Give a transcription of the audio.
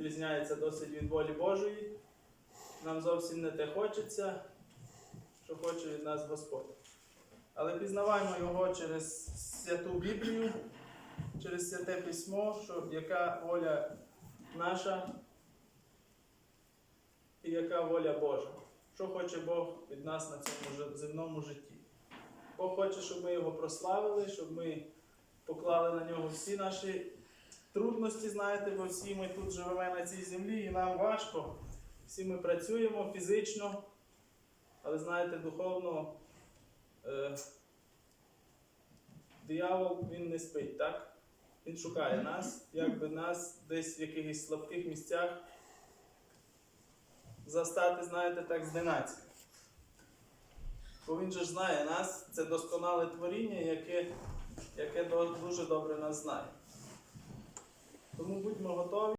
відрізняється досить від волі Божої. Нам зовсім не те хочеться, що хоче від нас Господь. Але пізнаваємо його через святу Біблію, через святе письмо, що яка воля наша і яка воля Божа. Що хоче Бог від нас на цьому земному житті. Бог хоче, щоб ми його прославили, щоб ми поклали на нього всі наші трудності, знаєте, бо всі ми тут живемо на цій землі, і нам важко. Всі ми працюємо фізично, але знаєте, духовно е, диявол він не спить, так? Він шукає нас, якби нас десь в якихось слабких місцях застати, знаєте, так зненацька. Бо він же ж знає нас, це досконале творіння, яке, яке дуже добре нас знає. Тому будьмо готові.